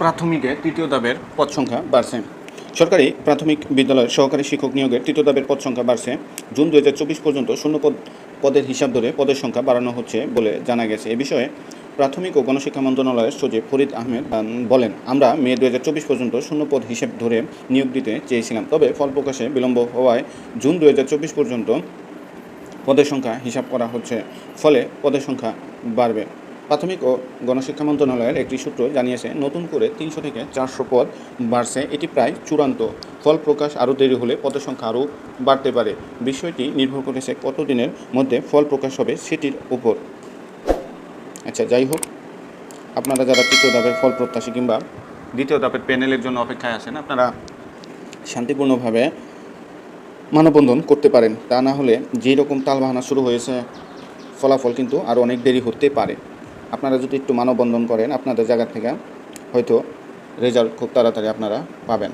প্রাথমিকে তৃতীয় দাবের পদ সংখ্যা বাড়ছে। সরকারি প্রাথমিক বিদ্যালয়ের সহকারী শিক্ষক নিয়োগের তৃতীয় দাবের পদ সংখ্যা বাড়ছে। জুন দু হাজার চব্বিশ পর্যন্ত শূন্য পদ, পদের হিসাব ধরে পদের সংখ্যা বাড়ানো হচ্ছে বলে জানা গেছে। এ বিষয়ে প্রাথমিক ও গণশিক্ষা মন্ত্রণালয়ের সচিব ফরিদ আহমেদ বলেন, আমরা মে দু হাজার চব্বিশ পর্যন্ত শূন্য পদ হিসেব ধরে নিয়োগ দিতে চেয়েছিলাম, তবে ফল প্রকাশে বিলম্ব হওয়ায় জুন দু হাজার চব্বিশ পর্যন্ত পদের সংখ্যা হিসাব করা হচ্ছে। ফলে পদের সংখ্যা বাড়বে। প্রাথমিক ও গণশিক্ষা মন্ত্রণালয়ের একটি সূত্র জানিয়েছে, নতুন করে তিনশো থেকে চারশো পদ বাড়ছে। এটি প্রায় চূড়ান্ত। ফল প্রকাশ আরও দেরি হলে পদের সংখ্যা আরও বাড়তে পারে। বিষয়টি নির্ভর করেছে কতদিনের মধ্যে ফল প্রকাশ হবে সেটির উপর। আচ্ছা যাই হোক, আপনারা যারা তৃতীয় ধাপের ফল প্রত্যাশী কিংবা দ্বিতীয় ধাপের প্যানেলের জন্য অপেক্ষায় আছেন, আপনারা শান্তিপূর্ণভাবে মানববন্ধন করতে পারেন। তা না হলে যেই রকম তালবাহানা শুরু হয়েছে, ফলাফল কিন্তু আরও অনেক দেরি হতে পারে। আপনারা যদি একটু মানববন্ধন করেন আপনাদের জায়গা থেকে হয়তো রেজাল্ট খুব তাড়াতাড়ি আপনারা পাবেন।